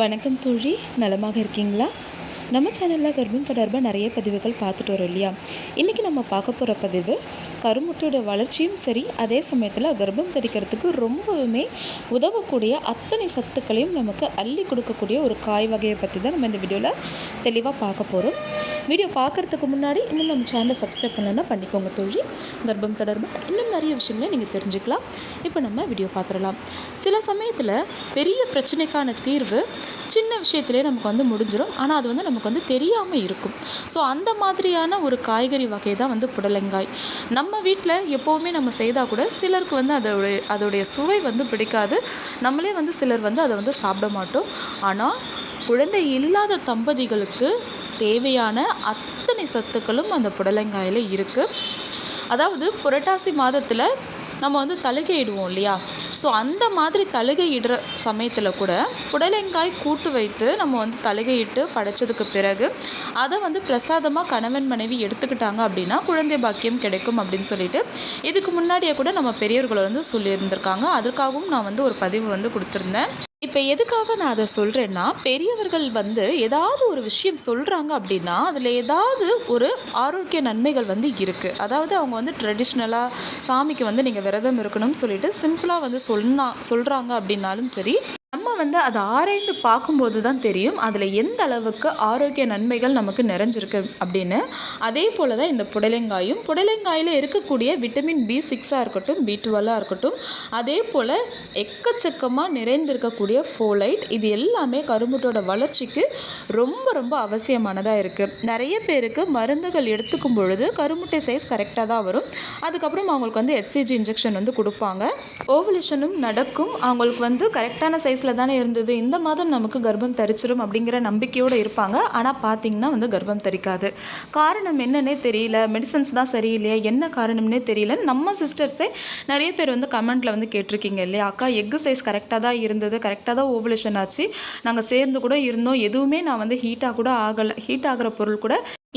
வணக்கம் தோழி. நலமாக இருக்கீங்களா? நம்ம சேனலில் கர்ப்பம் தொடர்பாக நிறைய பதிவுகள் பார்த்துட்டு வரோம் இல்லையா? இன்றைக்கி நம்ம பார்க்க போகிற பதிவு கருமுட்டையோட வளர்ச்சியும் சரி அதே சமயத்தில் கர்ப்பம் தரிக்கிறதுக்கு ரொம்பவுமே உதவக்கூடிய அத்தனை சத்துக்களையும் நமக்கு அள்ளி கொடுக்கக்கூடிய ஒரு காய் வகையை பற்றி தான் நம்ம இந்த வீடியோவில் தெளிவாக பார்க்க போகிறோம் வீடியோ பார்க்குறதுக்கு முன்னாடி இன்னும் நம்ம சேனலை சப்ஸ்கிரைப் பண்ணலன்னா பண்ணிக்கோங்க தோழி. கர்ப்பம் தொடர்பாக இன்னும் நிறைய விஷயங்களை நீங்கள் தெரிஞ்சுக்கலாம். இப்போ நம்ம வீடியோ பார்த்துடலாம். சில சமயத்தில் பெரிய பிரச்சனைக்கான தீர்வு சின்ன விஷயத்திலே நமக்கு வந்து முடிஞ்சிடும் ஆனால் அது வந்து நமக்கு வந்து தெரியாமல் இருக்கும். ஸோ அந்த மாதிரியான ஒரு காய்கறி வகை தான் வந்து புடலங்காய். நம்ம வீட்டில் எப்போவுமே நம்ம செய்தால் கூட சிலருக்கு வந்து அதோடைய அதோடைய சுவை வந்து பிடிக்காது. நம்மளே வந்து சிலர் வந்து அதை வந்து சாப்பிட மாட்டோம். ஆனால் குழந்தை இல்லாத தம்பதிகளுக்கு தேவையான அத்தனை சத்துக்களும் அந்த புடலங்காயில் இருக்குது அதாவது புரட்டாசி மாதத்தில் நம்ம வந்து தழுகையிடுவோம் இல்லையா? ஸோ அந்த மாதிரி தழுகையிடுற சமயத்தில் கூட புடலங்காய் கூட்டு வைத்து நம்ம வந்து தழுகையிட்டு படைச்சதுக்கு பிறகு அதை வந்து பிரசாதமாக கணவன் மனைவி எடுத்துக்கிட்டாங்க அப்படின்னா குழந்தை பாக்கியம் கிடைக்கும் அப்படின்னு சொல்லிட்டு இதுக்கு முன்னாடியே கூட நம்ம பெரியவர்களை வந்து சொல்லியிருந்திருக்காங்க. அதற்காகவும் நான் வந்து ஒரு பதிவு வந்து கொடுத்துருந்தேன். இப்போ எதுக்காக நான் அதை சொல்கிறேன்னா பெரியவர்கள் வந்து ஏதாவது ஒரு விஷயம் சொல்கிறாங்க அப்படின்னா அதில் ஏதாவது ஒரு ஆரோக்கிய நன்மைகள் வந்து இருக்குது அதாவது அவங்க வந்து ட்ரெடிஷ்னலாக சாமிக்கு வந்து நீங்கள் விரதம் இருக்கணும்னு சொல்லிட்டு சிம்பிளாக வந்து சொன்னா சொல்கிறாங்க அப்படின்னாலும் சரி வந்து அதை ஆராய்ந்து பார்க்கும்போது தான் தெரியும். அதில் எந்த அளவுக்கு ஆரோக்கிய நன்மைகள் நமக்கு நிறைஞ்சிருக்கு அப்படின்னு. அதே போல் தான் இந்த புடலங்காயும். புடலங்காயில் இருக்கக்கூடிய விட்டமின் பி சிக்ஸாக இருக்கட்டும் பி டுவெல்லாக இருக்கட்டும் அதே போல் எக்கச்சக்கமாக நிறைந்திருக்கக்கூடிய ஃபோலைட் இது எல்லாமே கரும்புட்டோட வளர்ச்சிக்கு ரொம்ப ரொம்ப அவசியமானதாக இருக்குது நிறைய பேருக்கு மருந்துகள் எடுத்துக்கும் பொழுது கருமுட்டை சைஸ் கரெக்டாக தான் வரும். அதுக்கப்புறம் அவங்களுக்கு வந்து எச்சிஜி இன்ஜெக்ஷன் வந்து கொடுப்பாங்க. ஓவலேஷனும் நடக்கும். அவங்களுக்கு வந்து கரெக்டான சைஸில் தானே இருந்தது? இந்த மாதம் நமக்கு கர்ப்பம் தரிச்சிடும் அப்படிங்கிற நம்பிக்கையோடு இருப்பாங்க. ஆனால் பார்த்தீங்கன்னா வந்து கர்ப்பம் தரிக்காது. காரணம் என்னன்னே தெரியல. மெடிசன்ஸ் தான் சரியில்லையா? என்ன காரணம்னே தெரியல. நம்ம சிஸ்டர்ஸே நிறைய பேர் வந்து கமெண்ட்டில் வந்து கேட்டிருக்கீங்க இல்லையா? அக்கா எக்கு சைஸ் கரெக்டாக தான் இருந்தது. கரெக்டாக தான் ஓவலேஷன் ஆச்சு. நாங்கள் சேர்ந்து கூட இருந்தோம். எதுவுமே நான் வந்து ஹீட்டாக கூட ஆகலை. ஹீட் ஆகிற பொருள் கூட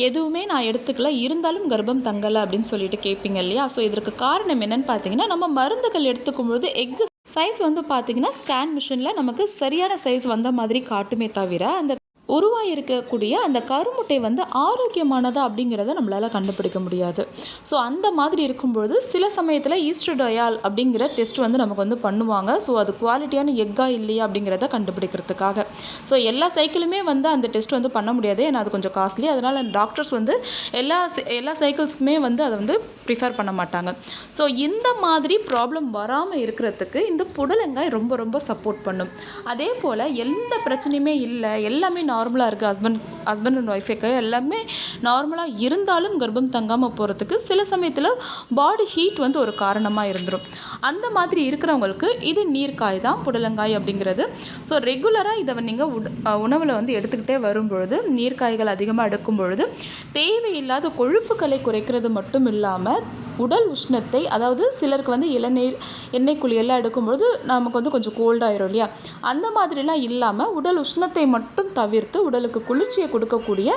எதுவுமே நான் எடுத்துக்கல. இருந்தாலும் கர்ப்பம் தங்கலை அப்படின்னு சொல்லிட்டு கேட்பீங்க இல்லையா? ஸோ இதற்கு காரணம் என்னன்னு பார்த்தீங்கன்னா நம்ம மருந்துகள் எடுத்துக்கும் பொழுது எக்கு சைஸ் வந்து பார்த்திங்கன்னா ஸ்கேன் மிஷினில் நமக்கு சரியான சைஸ் வந்த மாதிரி காட்டுமே தவிர அந்த உருவாயிருக்கக்கூடிய அந்த கருமுட்டை வந்து ஆரோக்கியமானதா அப்படிங்கிறத நம்மளால் கண்டுபிடிக்க முடியாது. ஸோ அந்த மாதிரி இருக்கும்பொழுது சில சமயத்தில் ஈஸ்ட்ரடயால் அப்படிங்கிற டெஸ்ட் வந்து நமக்கு வந்து பண்ணுவாங்க. ஸோ அது குவாலிட்டியான எக்கா இல்லையா அப்படிங்கிறத கண்டுபிடிக்கிறதுக்காக. ஸோ எல்லா சைக்கிளுமே வந்து அந்த டெஸ்ட் வந்து பண்ண முடியாது. ஏன்னா அது கொஞ்சம் காஸ்ட்லி. அதனால் டாக்டர்ஸ் வந்து எல்லா எல்லா சைக்கிள்ஸுமே வந்து அதை வந்து ப்ரிஃபர் பண்ண மாட்டாங்க. ஸோ இந்த மாதிரி ப்ராப்ளம் வராமல் இருக்கிறதுக்கு இந்த புடலங்காய் ரொம்ப ரொம்ப சப்போர்ட் பண்ணும். அதே போல் எந்த பிரச்சனையுமே இல்லை. எல்லாமே நார்மலாக இருக்குது ஹஸ்பண்ட் ஹஸ்பண்ட் அண்ட் ஒய்ஃபுக்கு எல்லாமே நார்மலாக இருந்தாலும் கர்ப்பம் தங்காமல் போகிறதுக்கு சில சமயத்தில் பாடி ஹீட் வந்து ஒரு காரணமாக இருந்துடும் அந்த மாதிரி இருக்கிறவங்களுக்கு இது நீர்க்காய் தான் புடலங்காய் அப்படிங்கிறது. ஸோ ரெகுலராக இதை நீங்கள் உட உணவில் வந்து எடுத்துக்கிட்டே வரும்பொழுது நீர்க்காய்கள் அதிகமாக எடுக்கும் பொழுது தேவையில்லாத கொழுப்புகளை குறைக்கிறது மட்டும் இல்லாமல் உடல் உஷ்ணத்தை அதாவது சிலருக்கு வந்து இளநீர் எண்ணெய் குழியெல்லாம் எடுக்கும்பொழுது நமக்கு வந்து கொஞ்சம் கோல்டாயிரும் இல்லையா? அந்த மாதிரிலாம் இல்லாமல் உடல் உஷ்ணத்தை மட்டும் தவிர்த்து உடலுக்கு குளிர்ச்சியை கொடுக்கக்கூடிய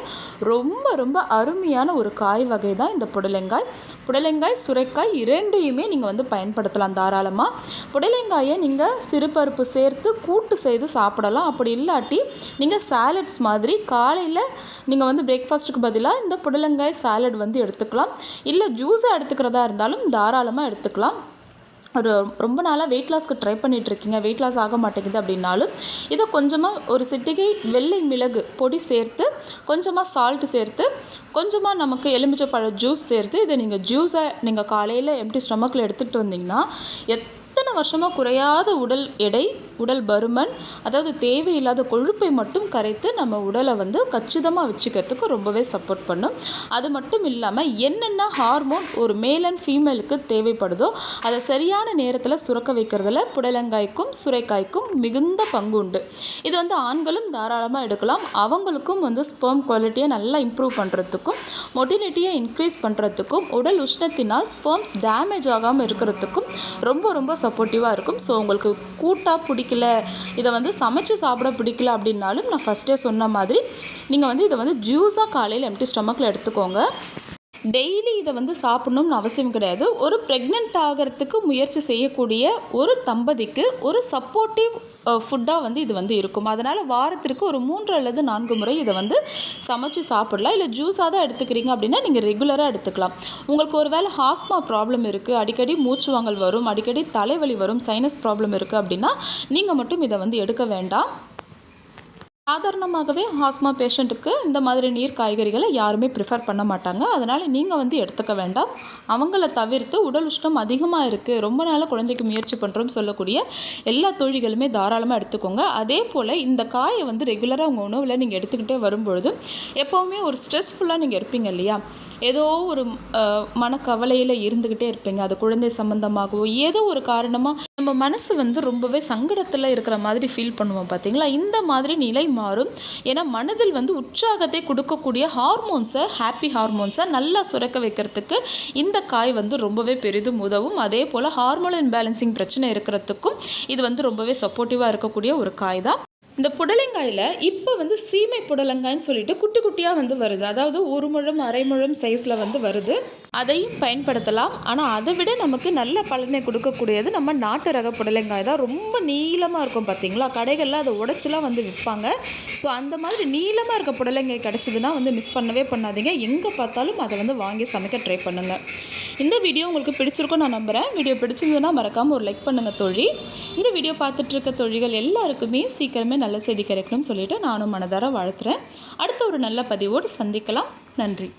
ரொம்ப ரொம்ப அருமையான ஒரு காய் வகை தான் இந்த புடலங்காய். புடலங்காய் சுரைக்காய் இரண்டையுமே நீங்கள் வந்து பயன்படுத்தலாம் தாராளமாக புடலங்காயை நீங்கள் சிறுபருப்பு சேர்த்து கூட்டு செய்து சாப்பிடலாம். அப்படி இல்லாட்டி நீங்கள் சாலட்ஸ் மாதிரி காலையில் நீங்கள் வந்து பிரேக்ஃபாஸ்ட்டுக்கு பதிலாக இந்த புடலங்காய் சாலட் வந்து எடுத்துக்கலாம். இல்லை ஜூஸை எடுத்துக்கிறதா இருந்தாலும் தாராளமாக எடுத்துக்கலாம். ஒரு ரொம்ப நாளாக வெயிட் லாஸ்க்கு ட்ரை பண்ணிகிட்டு இருக்கீங்க வெயிட் லாஸ் ஆக மாட்டேங்குது அப்படின்னாலும் இதை கொஞ்சமாக ஒரு சிட்டிகை வெள்ளை மிளகு பொடி சேர்த்து கொஞ்சமாக சால்ட்டு சேர்த்து கொஞ்சமாக நமக்கு எலுமிச்சை பழ ஜூஸ் சேர்த்து இதை நீங்கள் ஜூஸை நீங்கள் காலையில் எம்டி ஸ்டொமக்கில் எடுத்துகிட்டு வந்தீங்கன்னா எத்தனை வருஷமாக குறையாத உடல் எடை உடல் பருமன் அதாவது தேவையில்லாத கொழுப்பை மட்டும் கரைத்து நம்ம உடலை வந்து கச்சிதமாக வச்சுக்கிறதுக்கு ரொம்பவே சப்போர்ட் பண்ணும். அது மட்டும் இல்லாமல் என்னென்ன ஹார்மோன் ஒரு மேல் அண்ட் ஃபீமேலுக்கு தேவைப்படுதோ அதை சரியான நேரத்தில் சுரக்க வைக்கிறதுல புடலங்காய்க்கும் சுரைக்காய்க்கும் மிகுந்த பங்கு உண்டு. இது வந்து ஆண்களும் தாராளமாக எடுக்கலாம். அவங்களுக்கும் வந்து ஸ்பெர்ம் குவாலிட்டியை நல்லா இம்ப்ரூவ் பண்ணுறதுக்கும் மொட்டிலிட்டியை இன்க்ரீஸ் பண்ணுறதுக்கும் உடல் உஷ்ணத்தினால் ஸ்பெர்ம்ஸ் டேமேஜ் ஆகாமல் இருக்கிறதுக்கும் ரொம்ப ரொம்ப சப்போர்ட்டிவாக இருக்கும். ஸோ உங்களுக்கு கூட்டாக பிடிக்கல இதை வந்து சமைச்சு சாப்பிட பிடிக்கல அப்படின்னாலும் நான் ஃபஸ்ட்டே சொன்ன மாதிரி நீங்கள் வந்து இதை வந்து ஜூஸாக காலையில் எம்டி ஸ்டொமக்கில் எடுத்துக்கோங்க. டெய்லி இதை வந்து சாப்பிடணும்னு அவசியம் கிடையாது. ஒரு ப்ரெக்னென்ட் ஆகிறதுக்கு முயற்சி செய்யக்கூடிய ஒரு தம்பதிக்கு ஒரு சப்போர்ட்டிவ் ஃபுட்டாக வந்து இது வந்து இருக்கும். அதனால் வாரத்திற்கு ஒரு மூன்று அல்லது நான்கு முறை இதை வந்து சமைச்சு சாப்பிடலாம். இல்லை ஜூஸாக தான் எடுத்துக்கிறீங்க அப்படின்னா நீங்கள் ரெகுலராக எடுத்துக்கலாம். உங்களுக்கு ஒரு வேளை ஹாஸ்மா ப்ராப்ளம் இருக்குது அடிக்கடி மூச்சு வாங்கல் வரும் அடிக்கடி தலைவலி வரும் சைனஸ் ப்ராப்ளம் இருக்குது அப்படின்னா நீங்கள் மட்டும் இதை வந்து எடுக்க வேண்டாம். சாதாரணமாகவே ஆஸ்மா பேஷண்ட்டுக்கு இந்த மாதிரி நீர் காய்கறிகளை யாருமே ப்ரிஃபர் பண்ண மாட்டாங்க. அதனால் நீங்கள் வந்து எடுத்துக்க வேண்டாம். அவங்கள தவிர்த்து உடல் உஷ்ணம் அதிகமாக இருக்குது ரொம்ப நாளாக குழந்தைக்கு முயற்சி பண்ணுறோம் சொல்லக்கூடிய எல்லா தொழில்களுமே தாராளமாக எடுத்துக்கோங்க. அதே போல் இந்த காயை வந்து ரெகுலராக உங்கள் உணவில் நீங்கள் எடுத்துக்கிட்டே வரும்பொழுது எப்போவுமே ஒரு ஸ்ட்ரெஸ்ஃபுல்லாக நீங்கள் இருப்பீங்க இல்லையா? ஏதோ ஒரு மனக்கவலையில் இருந்துக்கிட்டே இருப்பீங்க. அது குழந்தை சம்மந்தமாகவோ ஏதோ ஒரு காரணமாக நம்ம மனசு வந்து ரொம்பவே சங்கடத்தில் இருக்கிற மாதிரி ஃபீல் பண்ணுவோம். பார்த்தீங்களா இந்த மாதிரி நிலை மாறும். ஏன்னா மனதில் வந்து உற்சாகத்தை கொடுக்கக்கூடிய ஹார்மோன்ஸை ஹாப்பி ஹார்மோன்ஸை நல்லா சுரக்க வைக்கிறதுக்கு இந்த காய் வந்து ரொம்பவே பெரிதும் உதவும். அதே போல் ஹார்மோன் இன்பேலன்சிங் பிரச்சனை இருக்கிறதுக்கும் இது வந்து ரொம்பவே சப்போர்ட்டிவாக இருக்கக்கூடிய ஒரு காய் தான். இந்த புடலங்காயில் இப்போ வந்து சீமை புடலங்காய்ன்னு சொல்லிட்டு குட்டி குட்டியாக வந்து வருது. அதாவது ஒரு முழம் அரை முழம் சைஸில் வந்து வருது. அதையும் பயன்படுத்தலாம். ஆனால் அதை விட நமக்கு நல்ல பலனை கொடுக்கக்கூடியது நம்ம நாட்டு ரக புடலைங்காய் தான். ரொம்ப நீளமாக இருக்கும் பார்த்தீங்களா கடைகளில் அதை உடச்சிலாம் வந்து விற்பாங்க. ஸோ அந்த மாதிரி நீளமாக இருக்க புடலைங்காய் கிடச்சிதுன்னா வந்து மிஸ் பண்ணவே பண்ணாதீங்க. எங்கே பார்த்தாலும் அதை வந்து வாங்கி சமைக்க ட்ரை பண்ணுங்கள் இந்த வீடியோ உங்களுக்கு பிடிச்சிருக்கும் நான் நம்புகிறேன் வீடியோ பிடிச்சிருந்ததுன்னா மறக்காமல் ஒரு லைக் பண்ணுங்கள் தொழி. இந்த வீடியோ பார்த்துட்ருக்க தொழில்கள் எல்லாருக்குமே சீக்கிரமே நல்ல செய்தி கிடைக்கணும்னு சொல்லிவிட்டு நானும் மனதார வாழ்த்துறேன். அடுத்த ஒரு நல்ல பதிவோடு சந்திக்கலாம். நன்றி.